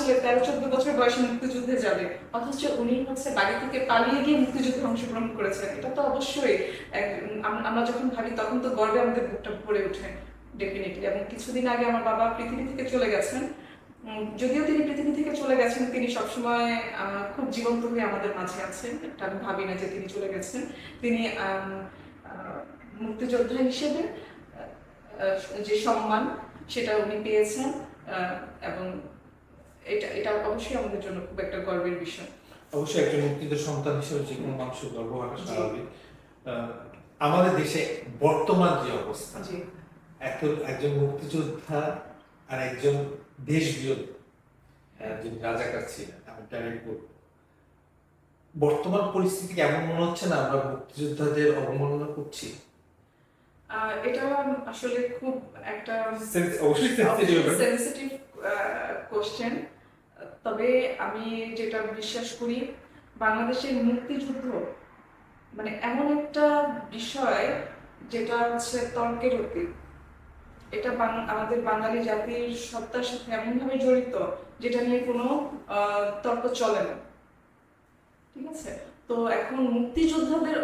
ছেলে তেরো, চোদ্দ বছর বয়সে মুক্তিযুদ্ধে যাবে। অথচ উনি হচ্ছে বাড়ি থেকে পালিয়ে গিয়ে মুক্তিযুদ্ধে অংশগ্রহণ করেছেন। এটা তো অবশ্যই আমরা যখন ভাবি, তখন তো গর্বে আমাদের বুকটা ভরে ওঠে ডেফিনেটলি এবং কিছুদিন আগে আমার বাবা পৃথিবী থেকে চলে গেছেন। যদিও তিনি পৃথিবী থেকে চলে গেছেন, তিনি সবসময় খুব জীবন্ত হয়ে আমাদের মাঝে আছেন। এটা আমি ভাবি না যে তিনি চলে গেছেন। তিনি মুক্তিযোদ্ধা হিসেবে যে সম্মান, সেটা উনি পেয়েছেন এবং এটা এটা অবশ্যই আমাদের জন্য খুব একটা গর্বের বিষয়। অবশ্যই একজন মুক্তিযোদ্ধার সন্তান হিসেবে যে কোনো মানুষের গর্ব স্বাভাবিক। আমাদের দেশে বর্তমান যে অবস্থা জি। এত একজন মুক্তিযোদ্ধা আর একজন দেশ বিরোধী একজন রাজাকার ছিলেন আমি ডাইরেক্ট বলব বর্তমান পরিস্থিতি কেমন মনে হচ্ছে না? আমরা মুক্তিযোদ্ধাদের অবমাননা করছি। এটা আসলে খুব একটা। সেন্সিটিভ কোশ্চেন তবে আমি যেটা বিশ্বাস করি, বাংলাদেশের মুক্তিযুদ্ধ মানে এমন একটা বিষয় যেটা হচ্ছে তর্কের অতীত। এটা আমাদের বাঙালি জাতির সত্তার সাথে এমনভাবে জড়িত যেটা নিয়ে কোনো তর্ক চলে না। ঠিক আছে? তো এখন মুক্তিযোদ্ধাদের